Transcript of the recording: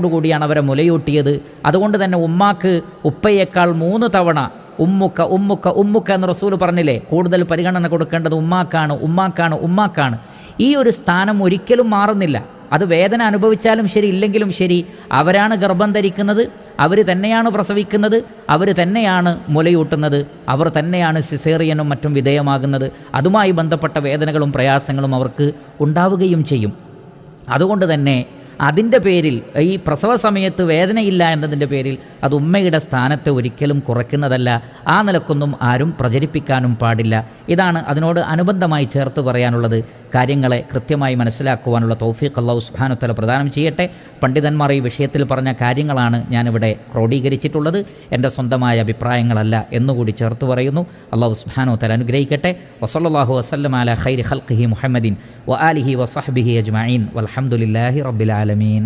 കൂടിയാണ് അവരെ മുലയൂട്ടിയത്. അതുകൊണ്ട് തന്നെ ഉമ്മാക്ക് ഉപ്പയേക്കാൾ മൂന്ന് തവണ ഉമ്മുക്ക ഉമ്മുക്ക ഉമ്മുക്ക എന്ന് റസൂൽ പറഞ്ഞില്ലേ? കൂടുതൽ പരിഗണന കൊടുക്കേണ്ടത് ഉമ്മാക്കാണ് ഉമ്മാക്കാണ് ഉമ്മാക്കാണ്. ഈ ഒരു സ്ഥാനം ഒരിക്കലും മാറുന്നില്ല. അത് വേദന അനുഭവിച്ചാലും ശരി ഇല്ലെങ്കിലും ശരി അവരാണ് ഗർഭം ധരിക്കുന്നത് അവർ തന്നെയാണ് പ്രസവിക്കുന്നത് അവർ തന്നെയാണ് മുലയൂട്ടുന്നത് അവർ തന്നെയാണ് സിസേറിയനും മറ്റും വിധേയമാകുന്നത്. അതുമായി ബന്ധപ്പെട്ട വേദനകളും പ്രയാസങ്ങളും അവർക്ക് ഉണ്ടാവുകയും ചെയ്യും. അതുകൊണ്ട് തന്നെ അതിന്റെ പേരിൽ ഈ പ്രസവ സമയത്ത് വേദനയില്ല എന്നതിന്റെ പേരിൽ അത് ഉമ്മയുടെ സ്ഥാനത്തെ ഒരിക്കലും കുറയ്ക്കുന്നതല്ല. ആ നിലക്കൊന്നും ആരും പ്രചരിപ്പിക്കാനും പാടില്ല. ഇതാണ് അതിനോട് അനുബന്ധമായി ചേർത്ത് പറയാനുള്ളത്. കാര്യങ്ങളെ കൃത്യമായി മനസ്സിലാക്കുവാനുള്ള തൗഫീഖ് അള്ളാഹു സുബ്ഹാനഹു പ്രദാനം ചെയ്യട്ടെ. പണ്ഡിതന്മാർ ഈ വിഷയത്തിൽ പറഞ്ഞ കാര്യങ്ങളാണ് ഞാനിവിടെ ക്രോഡീകരിച്ചിട്ടുള്ളത്. എന്റെ സ്വന്തമായ അഭിപ്രായങ്ങളല്ല എന്നുകൂടി ചേർത്ത് പറയുന്നു. അള്ളാഹു സുബ്ഹാനഹു തല അനുഗ്രഹിക്കട്ടെ. വസല്ലാഹു വസ്ലം അല ഖൈർ ഖൽഖിഹി മുഹമ്മദിൻ വ ആലിഹി വസഹബിഹി അജ്മീൻ വലഹമുല്ലാഹി റബ്ബിൽ আলমিন